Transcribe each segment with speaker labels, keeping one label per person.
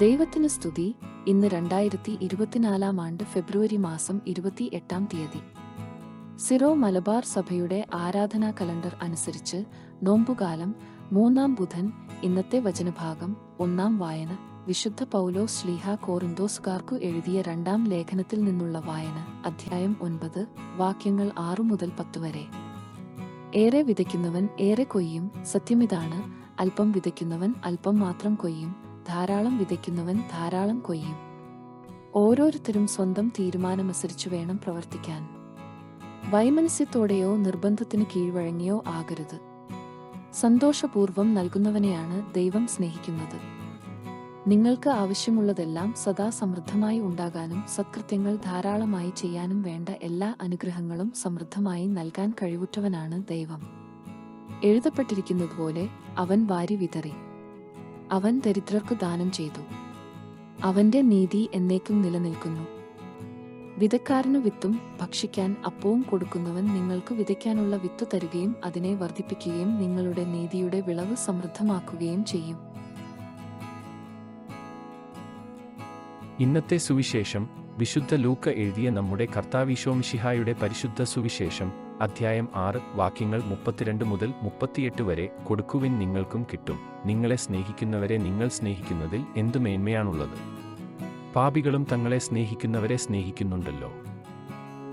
Speaker 1: ദൈവത്തിന് സ്തുതി. ഇന്ന് രണ്ടായിരത്തി ഇരുപത്തിനാലാം ആണ്ട് ഫെബ്രുവരി മാസം ഇരുപത്തി എട്ടാം തീയതി. സിറോ മലബാർ സഭയുടെ ആരാധനാ കലണ്ടർ അനുസരിച്ച് നോമ്പുകാലം മൂന്നാം ബുധൻ ഇന്നത്തെ വചനഭാഗം ഒന്നാം വായന വിശുദ്ധ പൗലോ ശ്ലീഹ കോറിന്തോസുകാർക്കു എഴുതിയ രണ്ടാം ലേഖനത്തിൽ നിന്നുള്ള വായന അധ്യായം ഒൻപത് വാക്യങ്ങൾ ആറു മുതൽ പത്ത് വരെ. ഏറെ വിതയ്ക്കുന്നവൻ ഏറെ കൊയ്യും സത്യമിതാണ്. അല്പം വിതയ്ക്കുന്നവൻ അല്പം മാത്രം കൊയ്യും. ധാരാളം വിതയ്ക്കുന്നവൻ ധാരാളം കൊയ്യും. ഓരോരുത്തരും സ്വന്തം തീരുമാനമനുസരിച്ചു വേണം പ്രവർത്തിക്കാൻ. വൈമനസ്യത്തോടെയോ നിർബന്ധത്തിന് കീഴ്വഴങ്ങിയോ ആകരുത്. സന്തോഷപൂർവം നൽകുന്നവനെയാണ് ദൈവം സ്നേഹിക്കുന്നത്. നിങ്ങൾക്ക് ആവശ്യമുള്ളതെല്ലാം സദാ സമൃദ്ധമായി ഉണ്ടാകാനും സത്കൃത്യങ്ങൾ ധാരാളമായി ചെയ്യാനും വേണ്ട എല്ലാ അനുഗ്രഹങ്ങളും സമൃദ്ധമായി നൽകാൻ കഴിവുറ്റവനാണ് ദൈവം. എഴുതപ്പെട്ടിരിക്കുന്നതുപോലെ അവൻ വാരി വിതറി. അവൻ ദരിദ്രർക്ക് ദാനം ചെയ്തു. അവന്റെ നീതി എന്നേക്കും നിലനിൽക്കുന്നു. വിതക്കാരന് വിത്തും ഭക്ഷിക്കാൻ അപ്പവും കൊടുക്കുന്നവൻ നിങ്ങൾക്ക് വിതയ്ക്കാനുള്ള വിത്തു തരുകയും അതിനെ വർദ്ധിപ്പിക്കുകയും നിങ്ങളുടെ നീതിയുടെ വിളവ് സമൃദ്ധമാക്കുകയും ചെയ്യും.
Speaker 2: ഇന്നത്തെ സുവിശേഷം വിശുദ്ധ ലൂക്ക എഴുതിയ നമ്മുടെ കർത്താവിശോമിഷിഹായുടെ പരിശുദ്ധ സുവിശേഷം. അധ്യായം ആറ് വാക്യങ്ങൾ മുപ്പത്തിരണ്ട് മുതൽ മുപ്പത്തിയെട്ട് വരെ കൊടുക്കുവിൻ നിങ്ങൾക്കും കിട്ടും. നിങ്ങളെ സ്നേഹിക്കുന്നവരെ നിങ്ങൾ സ്നേഹിക്കുന്നതിൽ എന്തു മേന്മയാണുള്ളത്? പാപികളും തങ്ങളെ സ്നേഹിക്കുന്നവരെ സ്നേഹിക്കുന്നുണ്ടല്ലോ.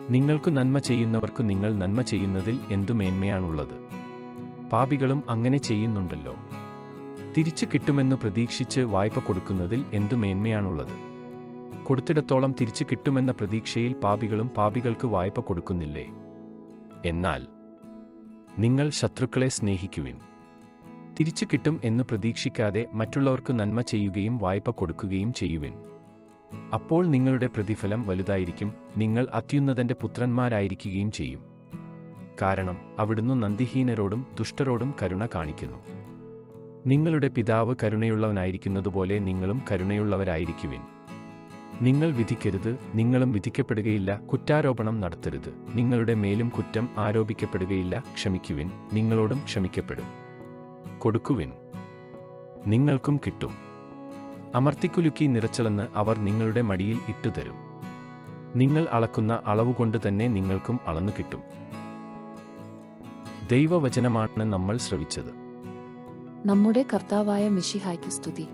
Speaker 2: നിങ്ങൾക്കു നന്മ ചെയ്യുന്നവർക്കു നിങ്ങൾ നന്മ ചെയ്യുന്നതിൽ എന്തു മേന്മയാണുള്ളത്? പാപികളും അങ്ങനെ ചെയ്യുന്നുണ്ടല്ലോ. തിരിച്ചു കിട്ടുമെന്ന് പ്രതീക്ഷിച്ച് വായ്പ കൊടുക്കുന്നതിൽ എന്തു മേന്മയാണുള്ളത്? കൊടുത്തിടത്തോളം തിരിച്ചു കിട്ടുമെന്ന പ്രതീക്ഷയിൽ പാപികളും പാപികൾക്ക് വായ്പ കൊടുക്കുന്നില്ലേ? എന്നാൽ നിങ്ങൾ ശത്രുക്കളെ സ്നേഹിക്കുവിൻ. തിരിച്ചു കിട്ടും എന്ന് പ്രതീക്ഷിക്കാതെ മറ്റുള്ളവർക്ക് നന്മ ചെയ്യുകയും വായ്പ കൊടുക്കുകയും ചെയ്യുവിൻ. അപ്പോൾ നിങ്ങളുടെ പ്രതിഫലം വലുതായിരിക്കും നിങ്ങൾ അത്യുന്നതന്റെ പുത്രന്മാരായിരിക്കുകയും ചെയ്യും. കാരണം അവിടുന്ന് നന്ദിഹീനരോടും ദുഷ്ടരോടും കരുണ കാണിക്കുന്നു. നിങ്ങളുടെ പിതാവ് കരുണയുള്ളവനായിരിക്കുന്നതുപോലെ നിങ്ങളും കരുണയുള്ളവരായിരിക്കുവിൻ. നിങ്ങൾ വിധിക്കരുത് നിങ്ങളും വിധിക്കപ്പെടുകയില്ല കുറ്റാരോപണം നടത്തരുത്. നിങ്ങളുടെ മേലും കുറ്റം ആരോപിക്കപ്പെടുകയില്ല ക്ഷമിക്കുവിൻ നിങ്ങളോടും ക്ഷമിക്കപ്പെടും. കൊടുക്കുവിൻ. നിങ്ങൾക്കും കിട്ടും. അമർത്തിക്കുലുക്കി നിറച്ചളന്ന് അവർ നിങ്ങളുടെ മടിയിൽ ഇട്ടുതരും. നിങ്ങൾ അളക്കുന്ന അളവുകൊണ്ട് തന്നെ നിങ്ങൾക്കും അളന്നു കിട്ടും. ദൈവവചനമാണ് നമ്മൾ ശ്രവിച്ചത്.
Speaker 1: നമ്മുടെ കർത്താവായ മിഷിഹായ്ക്ക് സ്തുതി.